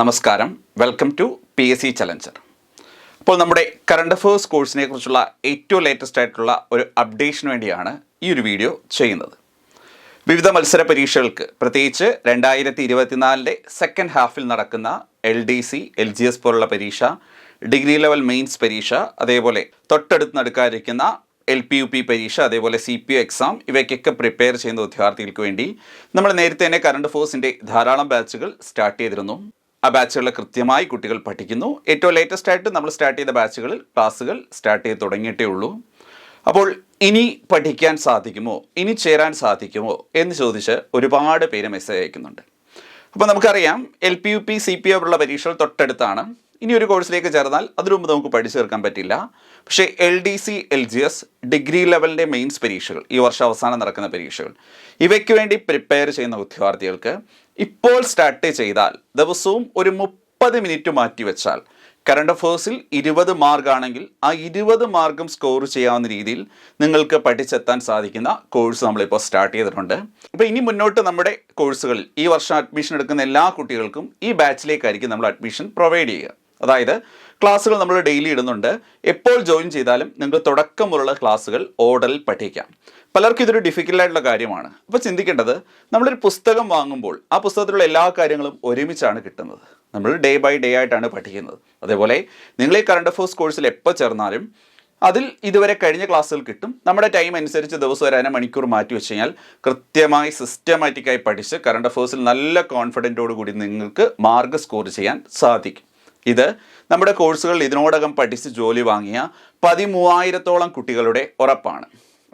നമസ്കാരം. Welcome to P S C challenger അപ്പോൾ നമ്മുടെ കറണ്ട് അഫേഴ്സ് കോഴ്സിനെ കുറിച്ചുള്ള ഏറ്റവും ലേറ്റസ്റ്റ് ആയിട്ടുള്ള ഒരു അപ്ഡേഷന് വേണ്ടിയാണ് ഈ ഒരു വീഡിയോ ചെയ്യുന്നത്. വിവിധ മത്സര പരീക്ഷകൾക്ക് പ്രത്യേകിച്ച് രണ്ടായിരത്തി ഇരുപത്തിനാലിന്റെ സെക്കൻഡ് ഹാഫിൽ നടക്കുന്ന L D C L G S പോലുള്ള പരീക്ഷ ഡിഗ്രി ലെവൽ മെയിൻസ് പരീക്ഷ അതേപോലെ തൊട്ടടുത്ത് നടക്കാതിരിക്കുന്ന എൽ പി യു പി പരീക്ഷ അതേപോലെ സി പി യു എക്സാം ഇവയ്ക്കൊക്കെ പ്രിപ്പയർ ചെയ്യുന്ന വിദ്യാർത്ഥികൾക്ക് വേണ്ടി നമ്മൾ നേരത്തെ തന്നെ കറണ്ട് ഫോഴ്സിന്റെ ധാരാളം ബാച്ചുകൾ സ്റ്റാർട്ട് ചെയ്തിരുന്നു. ആ ബാച്ചുകളിൽ കൃത്യമായി കുട്ടികൾ പഠിക്കുന്നു. ഏറ്റവും ലേറ്റസ്റ്റ് ആയിട്ട് നമ്മൾ സ്റ്റാർട്ട് ചെയ്ത ബാച്ചുകളിൽ ക്ലാസ്സുകൾ സ്റ്റാർട്ട് ചെയ്ത് തുടങ്ങിയിട്ടേ ഉള്ളൂ. അപ്പോൾ ഇനി പഠിക്കാൻ സാധിക്കുമോ? ഇനി ചേരാൻ സാധിക്കുമോ? എന്ന് ചോദിച്ച് ഒരുപാട് പേര് മെസ്സേജ് അയക്കുന്നുണ്ട്. അപ്പോൾ നമുക്കറിയാം L P U P C P ഉള്ള പരീക്ഷകൾ തൊട്ടടുത്താണ്. ഇനി ഒരു കോഴ്സിലേക്ക് ചേർന്നാൽ അതിനു മുമ്പ് നമുക്ക് പഠിച്ചു തീർക്കാൻ പറ്റില്ല. പക്ഷേ L D C L G S degree ലെവലിന്റെ mains പരീക്ഷകൾ ഈ വർഷം അവസാനം നടക്കുന്ന പരീക്ഷകൾ ഇവയ്ക്ക് വേണ്ടി പ്രിപ്പയർ ചെയ്യുന്ന വിദ്യാർത്ഥികൾക്ക് ഇപ്പോൾ സ്റ്റാർട്ട് ചെയ്താൽ ദിവസവും ഒരു മുപ്പത് മിനിറ്റ് മാറ്റി വെച്ചാൽ കറണ്ട് അഫേഴ്സിൽ ഇരുപത് മാർക്ക് ആണെങ്കിൽ ആ ഇരുപത് മാർക്കും സ്കോർ ചെയ്യാവുന്ന രീതിയിൽ നിങ്ങൾക്ക് പഠിച്ചെത്താൻ സാധിക്കുന്ന കോഴ്സ് നമ്മളിപ്പോൾ സ്റ്റാർട്ട് ചെയ്തിട്ടുണ്ട്. അപ്പോൾ ഇനി മുന്നോട്ട് നമ്മുടെ കോഴ്സുകളിൽ ഈ വർഷം അഡ്മിഷൻ എടുക്കുന്ന എല്ലാ കുട്ടികൾക്കും ഈ ബാച്ചിലേക്കായിരിക്കും നമ്മൾ അഡ്മിഷൻ പ്രൊവൈഡ് ചെയ്യുക. അതായത് ക്ലാസ്സുകൾ നമ്മൾ ഡെയിലി ഇടുന്നുണ്ട്. എപ്പോൾ ജോയിൻ ചെയ്താലും നിങ്ങൾക്ക് തുടക്കമുള്ള ക്ലാസ്സുകൾ ഓർഡറിൽ പഠിക്കാം. പലർക്കും ഇതൊരു ഡിഫിക്കൽട്ടായിട്ടുള്ള കാര്യമാണ്. അപ്പോൾ ചിന്തിക്കേണ്ടത് നമ്മളൊരു പുസ്തകം വാങ്ങുമ്പോൾ ആ പുസ്തകത്തിലുള്ള എല്ലാ കാര്യങ്ങളും ഒരുമിച്ചാണ് കിട്ടുന്നത്. നമ്മൾ ഡേ ബൈ ഡേ ആയിട്ടാണ് പഠിക്കുന്നത്. അതേപോലെ നിങ്ങൾ ഈ കറണ്ട് അഫേഴ്സ് കോഴ്സിൽ എപ്പോൾ ചേർന്നാലും അതിൽ ഇതുവരെ കഴിഞ്ഞ ക്ലാസ്സുകൾ കിട്ടും. നമ്മുടെ ടൈം അനുസരിച്ച് ദിവസം ഒരു അര മണിക്കൂർ മാറ്റി വെച്ച് കഴിഞ്ഞാൽ കൃത്യമായി സിസ്റ്റമാറ്റിക്കായി പഠിച്ച് കറണ്ട് അഫേഴ്സിൽ നല്ല കോൺഫിഡന്റോട് കൂടി നിങ്ങൾക്ക് മാർക്ക് സ്കോർ ചെയ്യാൻ സാധിക്കും. ഇത് നമ്മുടെ കോഴ്സുകളിൽ ഇതിനോടകം പഠിച്ച് ജോലി വാങ്ങിയ പതിമൂവായിരത്തോളം കുട്ടികളുടെ ഉറപ്പാണ്.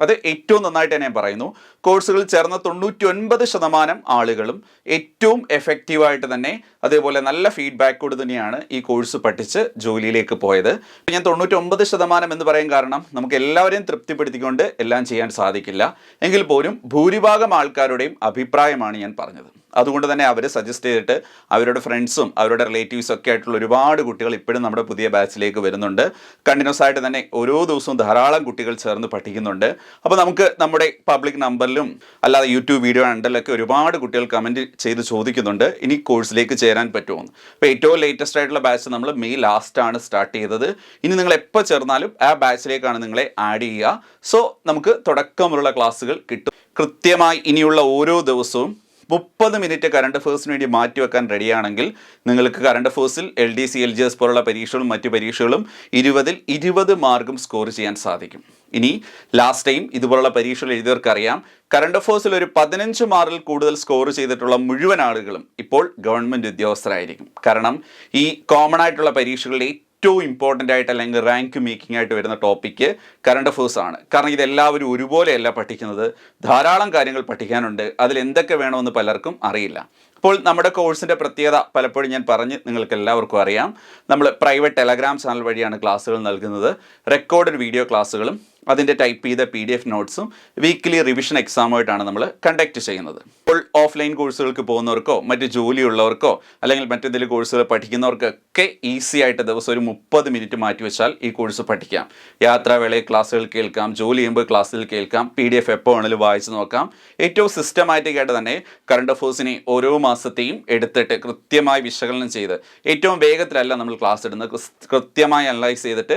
അത് ഏറ്റവും നന്നായിട്ട് തന്നെ പറയുന്നു. കോഴ്സുകളിൽ ചേർന്ന തൊണ്ണൂറ്റി ഒൻപത് ശതമാനം ആളുകളും ഏറ്റവും എഫക്റ്റീവായിട്ട് തന്നെ അതേപോലെ നല്ല ഫീഡ്ബാക്കോട് തന്നെയാണ് ഈ കോഴ്സ് പഠിച്ച് ജോലിയിലേക്ക് പോയത്. ഞാൻ തൊണ്ണൂറ്റി ഒമ്പത് ശതമാനം എന്ന് പറയാൻ കാരണം നമുക്ക് എല്ലാവരെയും തൃപ്തിപ്പെടുത്തിക്കൊണ്ട് എല്ലാം ചെയ്യാൻ സാധിക്കില്ല. എങ്കിൽ പോലും ഭൂരിഭാഗം ആൾക്കാരുടെയും അഭിപ്രായമാണ് ഞാൻ പറഞ്ഞത്. അതുകൊണ്ട് തന്നെ അവർ സജസ്റ്റ് ചെയ്തിട്ട് അവരുടെ ഫ്രണ്ട്സും അവരുടെ റിലേറ്റീവ്സും ഒക്കെ ആയിട്ടുള്ള ഒരുപാട് കുട്ടികൾ ഇപ്പോഴും നമ്മുടെ പുതിയ ബാച്ചിലേക്ക് വരുന്നുണ്ട്. കണ്ടിന്യൂസ് ആയിട്ട് തന്നെ ഓരോ ദിവസവും ധാരാളം കുട്ടികൾ ചേർന്ന് പഠിക്കുന്നുണ്ട്. അപ്പോൾ നമുക്ക് നമ്മുടെ പബ്ലിക് നമ്പറിലും അല്ലാതെ യൂട്യൂബ് വീഡിയോ കണ്ടലൊക്കെ ഒരുപാട് കുട്ടികൾ കമന്റ് ചെയ്ത് ചോദിക്കുന്നുണ്ട്. ഇനി കോഴ്സിലേക്ക് ചേരാൻ പറ്റുമോ അപ്പോൾ ഏറ്റവും ലേറ്റസ്റ്റ് ആയിട്ടുള്ള ബാച്ച് നമ്മൾ മെയ് ലാസ്റ്റ് ആണ് സ്റ്റാർട്ട് ചെയ്തത്. ഇനി നിങ്ങൾ എപ്പോൾ ചേർന്നാലും ആ ബാച്ചിലേക്കാണ് നിങ്ങളെ ആഡ് ചെയ്യുക. സോ നമുക്ക് തുടക്കമുള്ള ക്ലാസ്സുകൾ കിട്ടും. കൃത്യമായി ഇനിയുള്ള ഓരോ ദിവസവും മുപ്പത് മിനിറ്റ് കറണ്ട് അഫേഴ്സിന് വേണ്ടി മാറ്റിവെക്കാൻ റെഡിയാണെങ്കിൽ നിങ്ങൾക്ക് current അഫേഴ്സിൽ L D C L G S പോലുള്ള പരീക്ഷകളും മറ്റു പരീക്ഷകളും ഇരുപതിൽ ഇരുപത് മാർക്കും സ്കോർ ചെയ്യാൻ സാധിക്കും. ഇനി ലാസ്റ്റ് ടൈം ഇതുപോലുള്ള പരീക്ഷകൾ എഴുതിയവർക്കറിയാം കറണ്ട് അഫേഴ്സിൽ ഒരു പതിനഞ്ച് മാറിൽ കൂടുതൽ സ്കോർ ചെയ്തിട്ടുള്ള മുഴുവൻ ആളുകളും ഇപ്പോൾ ഗവൺമെന്റ് ഉദ്യോഗസ്ഥരായിരിക്കും. കാരണം ഈ കോമൺ ആയിട്ടുള്ള പരീക്ഷകളിൽ ഏറ്റവും ഇമ്പോർട്ടന്റ് ആയിട്ട് അല്ലെങ്കിൽ റാങ്ക് മേക്കിംഗ് ആയിട്ട് വരുന്ന ടോപ്പിക്ക് കറണ്ട് അഫേഴ്സ് ആണ്. കാരണം ഇതെല്ലാവരും ഒരുപോലെയല്ല പഠിക്കുന്നത്. ധാരാളം കാര്യങ്ങൾ പഠിക്കാനുണ്ട്. അതിൽ എന്തൊക്കെ വേണമെന്ന് പലർക്കും അറിയില്ല. അപ്പോൾ നമ്മുടെ കോഴ്സിന്റെ പ്രത്യേകത പലപ്പോഴും ഞാൻ പറഞ്ഞ് നിങ്ങൾക്ക് എല്ലാവർക്കും അറിയാം. നമ്മൾ പ്രൈവറ്റ് ടെലഗ്രാം ചാനൽ വഴിയാണ് ക്ലാസ്സുകൾ നൽകുന്നത്. റെക്കോർഡഡ് വീഡിയോ ക്ലാസ്സുകളും അതിന്റെ ടൈപ്പ് ചെയ്ത പി ഡി എഫ് നോട്ട്സും വീക്ക്ലി റിവിഷൻ എക്സാമുമായിട്ടാണ് നമ്മൾ കണ്ടക്ട് ചെയ്യുന്നത്. ഇപ്പോൾ ഓഫ്ലൈൻ കോഴ്സുകൾക്ക് പോകുന്നവർക്കോ മറ്റ് ജോലിയുള്ളവർക്കോ അല്ലെങ്കിൽ മറ്റെന്തെങ്കിലും കോഴ്സുകൾ പഠിക്കുന്നവർക്കൊക്കെ ഈസി ആയിട്ട് ദിവസം ഒരു മുപ്പത് മിനിറ്റ് മാറ്റി വെച്ചാൽ ഈ കോഴ്സ് പഠിക്കാം. യാത്രാവേളയിൽ ക്ലാസ്സുകൾ കേൾക്കാം ജോലി ചെയ്യുമ്പോൾ ക്ലാസ്സിൽ കേൾക്കാം പി ഡി എഫ് എപ്പോൾ വേണമെങ്കിലും വായിച്ച് നോക്കാം. ഏറ്റവും സിസ്റ്റമാറ്റിക് ആയിട്ട് തന്നെ കറണ്ട് അഫേഴ്സിനെ ഓരോ മാസത്തെയും എടുത്തിട്ട് കൃത്യമായി വിശകലനം ചെയ്ത് ഏറ്റവും വേഗത്തിലല്ല നമ്മൾ ക്ലാസ് ഇടുന്നത്. കൃത്യമായി അനലൈസ് ചെയ്തിട്ട്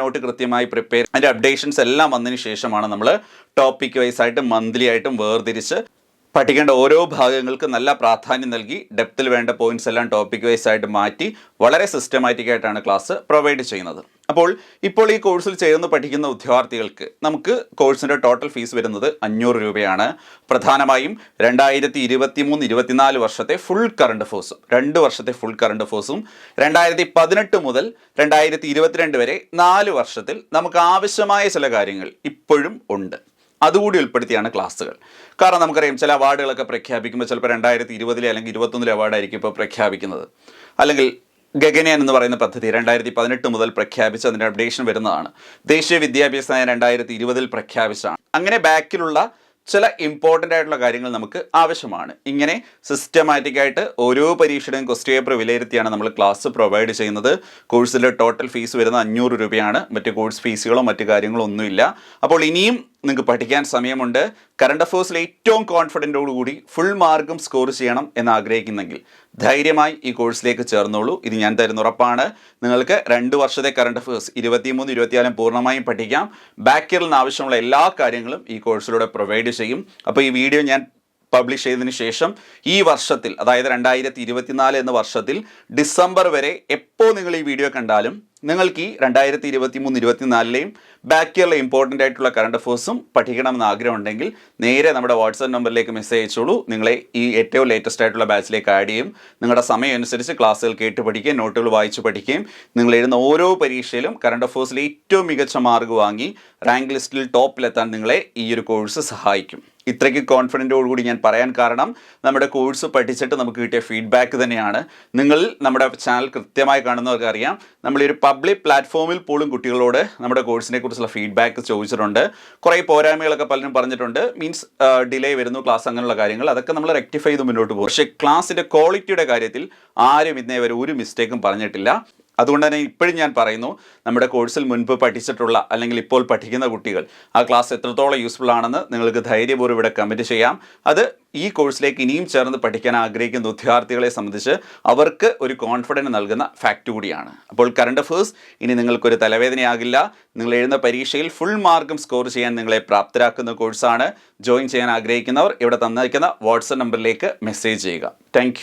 നോട്ട് കൃത്യമായി പ്രിപ്പയർ അതിന്റെ അപ്ഡേഷൻസ് എല്ലാം വന്നതിന് ശേഷമാണ് നമ്മൾ ടോപ്പിക് വൈസ് ആയിട്ട് മന്ത്ലി ആയിട്ടും വേർതിരിച്ച് പഠിക്കേണ്ട ഓരോ ഭാഗങ്ങൾക്കും നല്ല പ്രാധാന്യം നൽകി ഡെപ്തിൽ വേണ്ട പോയിന്റ്സ് എല്ലാം ടോപ്പിക് വൈസ് ആയിട്ട് മാറ്റി വളരെ സിസ്റ്റമാറ്റിക് ആയിട്ടാണ് ക്ലാസ് പ്രൊവൈഡ് ചെയ്യുന്നത്. അപ്പോൾ ഇപ്പോൾ ഈ കോഴ്സിൽ ചേർന്ന് പഠിക്കുന്ന വിദ്യാർത്ഥികൾക്ക് നമുക്ക് കോഴ്സിന്റെ ടോട്ടൽ ഫീസ് വരുന്നത് അഞ്ഞൂറ് രൂപയാണ്. പ്രധാനമായും രണ്ടായിരത്തി ഇരുപത്തി മൂന്ന് ഇരുപത്തിനാല് വർഷത്തെ ഫുൾ കറണ്ട് ഫോഴ്സും രണ്ട് വർഷത്തെ ഫുൾ കറണ്ട് ഫോഴ്സും രണ്ടായിരത്തി പതിനെട്ട് മുതൽ രണ്ടായിരത്തി ഇരുപത്തിരണ്ട് വരെ നാല് വർഷത്തിൽ നമുക്ക് ആവശ്യമായ ചില കാര്യങ്ങൾ ഇപ്പോഴും ഉണ്ട്. അതുകൂടി ഉൾപ്പെടുത്തിയാണ് ക്ലാസ്സുകൾ. കാരണം നമുക്കറിയാം ചില അവാർഡുകളൊക്കെ പ്രഖ്യാപിക്കുമ്പോൾ ചിലപ്പോൾ രണ്ടായിരത്തി ഇരുപതിലെ അല്ലെങ്കിൽ ഇരുപത്തൊന്നിലെ അവാർഡായിരിക്കും ഇപ്പോൾ പ്രഖ്യാപിക്കുന്നത്. അല്ലെങ്കിൽ ഗഗനയാൻ എന്ന് പറയുന്ന പദ്ധതി രണ്ടായിരത്തി പതിനെട്ട് മുതൽ പ്രഖ്യാപിച്ച് അതിന്റെ അപ്ഡേഷൻ വരുന്നതാണ്. ദേശീയ വിദ്യാഭ്യാസ നയം രണ്ടായിരത്തി ഇരുപതിൽ പ്രഖ്യാപിച്ചതാണ്. അങ്ങനെ ബാക്കിലുള്ള ചില ഇമ്പോർട്ടന്റ് ആയിട്ടുള്ള കാര്യങ്ങൾ നമുക്ക് ആവശ്യമാണ്. ഇങ്ങനെ സിസ്റ്റമാറ്റിക് ആയിട്ട് ഓരോ പരീക്ഷയുടെയും ക്വസ്റ്റ് പേപ്പർ വിലയിരുത്തിയാണ് നമ്മൾ ക്ലാസ് പ്രൊവൈഡ് ചെയ്യുന്നത്. കോഴ്സിന്റെ ടോട്ടൽ ഫീസ് വരുന്നത് അഞ്ഞൂറ് രൂപയാണ്. മറ്റ് കോഴ്സ് ഫീസുകളോ മറ്റു കാര്യങ്ങളോ ഒന്നുമില്ല. അപ്പോൾ ഇനിയും നിങ്ങൾക്ക് പഠിക്കാൻ സമയമുണ്ട്. കറണ്ട് അഫേഴ്സിൽ ഏറ്റവും കോൺഫിഡന്റോടുകൂടി ഫുൾ മാർക്കും സ്കോർ ചെയ്യണം എന്ന് ആഗ്രഹിക്കുന്നെങ്കിൽ ധൈര്യമായി ഈ കോഴ്സിലേക്ക് ചേർന്നോളൂ. ഇത് ഞാൻ തരുന്ന ഉറപ്പാണ്. നിങ്ങൾക്ക് രണ്ട് വർഷത്തെ കറണ്ട് അഫയേഴ്സ് ഇരുപത്തിമൂന്ന് ഇരുപത്തിനാലും പൂർണമായും പഠിക്കാം. ബാക്ക് ഇയറിൽ നിന്ന് ആവശ്യമുള്ള എല്ലാ കാര്യങ്ങളും ഈ കോഴ്സിലൂടെ പ്രൊവൈഡ് ചെയ്യും. അപ്പോൾ ഈ വീഡിയോ ഞാൻ പബ്ലിഷ് ചെയ്തതിന് ശേഷം ഈ വർഷത്തിൽ അതായത് രണ്ടായിരത്തി ഇരുപത്തിനാല് എന്ന വർഷത്തിൽ ഡിസംബർ വരെ എപ്പോൾ നിങ്ങൾ ഈ വീഡിയോ കണ്ടാലും നിങ്ങൾക്ക് ഈ രണ്ടായിരത്തി ഇരുപത്തി മൂന്ന് ഇരുപത്തിനാലിലെയും ബാക്ക് ഇയറിലെ ഇമ്പോർട്ടന്റ് ആയിട്ടുള്ള കറണ്ട് അഫേഴ്സും പഠിക്കണമെന്ന് ആഗ്രഹമുണ്ടെങ്കിൽ നേരെ നമ്മുടെ വാട്സാപ്പ് നമ്പറിലേക്ക് മെസ്സേജ് അയച്ചോളൂ. നിങ്ങളെ ഈ ഏറ്റവും ലേറ്റസ്റ്റ് ആയിട്ടുള്ള ബാച്ചിലേക്ക് ആഡ് ചെയ്യും. നിങ്ങളുടെ സമയം അനുസരിച്ച് ക്ലാസ്സുകൾ കേട്ട് പഠിക്കുകയും നോട്ടുകൾ വായിച്ച് പഠിക്കുകയും നിങ്ങൾ എഴുതുന്ന ഓരോ പരീക്ഷയിലും കറണ്ട് അഫേഴ്സിൽ ഏറ്റവും മികച്ച മാർക്ക് വാങ്ങി റാങ്ക് ലിസ്റ്റിൽ ടോപ്പിലെത്താൻ നിങ്ങളെ ഈ ഒരു കോഴ്സ് സഹായിക്കും. ഇത്രയ്ക്ക് കോൺഫിഡന്റോടുകൂടി ഞാൻ പറയാൻ കാരണം നമ്മുടെ കോഴ്സ് പഠിച്ചിട്ട് നമുക്ക് കിട്ടിയ ഫീഡ്ബാക്ക് തന്നെയാണ്. നിങ്ങൾ നമ്മുടെ ചാനൽ കൃത്യമായി കാണുന്നവർക്ക് അറിയാം. നമ്മൾ ഒരു പബ്ലിക് പ്ലാറ്റ്ഫോമിൽ പോലും കുട്ടികളോട് നമ്മുടെ കോഴ്സിനെ കുറിച്ചുള്ള ഫീഡ്ബാക്ക് ചോദിച്ചിട്ടുണ്ട്. കുറേ പോരായ്മകളൊക്കെ പലരും പറഞ്ഞിട്ടുണ്ട്. മീൻസ് ഡിലേ വരുന്നു ക്ലാസ് അങ്ങനെയുള്ള കാര്യങ്ങൾ. അതൊക്കെ നമ്മൾ റെക്ടിഫൈ ചെയ്ത് മുന്നോട്ട് പോകും. പക്ഷേ ക്ലാസ്സിന്റെ ക്വാളിറ്റിയുടെ കാര്യത്തിൽ ആരും ഇന്നേ വരെ ഒരു മിസ്റ്റേക്കും പറഞ്ഞിട്ടില്ല. അതുകൊണ്ട് തന്നെ ഇപ്പോഴും ഞാൻ പറയുന്നു നമ്മുടെ കോഴ്സിൽ മുൻപ് പഠിച്ചിട്ടുള്ള അല്ലെങ്കിൽ ഇപ്പോൾ പഠിക്കുന്ന കുട്ടികൾ ആ ക്ലാസ് എത്രത്തോളം യൂസ്ഫുൾ ആണെന്ന് നിങ്ങൾക്ക് ധൈര്യപൂർവം ഇവിടെ കമന്റ് ചെയ്യാം. അത് ഈ കോഴ്സിലേക്ക് ഇനിയും ചേർന്ന് പഠിക്കാൻ ആഗ്രഹിക്കുന്ന വിദ്യാർത്ഥികളെ സംബന്ധിച്ച് അവർക്ക് ഒരു കോൺഫിഡൻസ് നൽകുന്ന ഫാക്റ്റ് കൂടിയാണ്. അപ്പോൾ കറണ്ട് അഫേഴ്സ് ഇനി നിങ്ങൾക്കൊരു തലവേദനയാകില്ല. നിങ്ങൾ എഴുതുന്ന പരീക്ഷയിൽ ഫുൾ മാർക്കും സ്കോർ ചെയ്യാൻ നിങ്ങളെ പ്രാപ്തരാക്കുന്ന കോഴ്സാണ് ജോയിൻ ചെയ്യാൻ ആഗ്രഹിക്കുന്നവർ ഇവിടെ തന്നിരിക്കുന്ന വാട്സപ്പ് നമ്പറിലേക്ക് മെസ്സേജ് ചെയ്യുക. താങ്ക്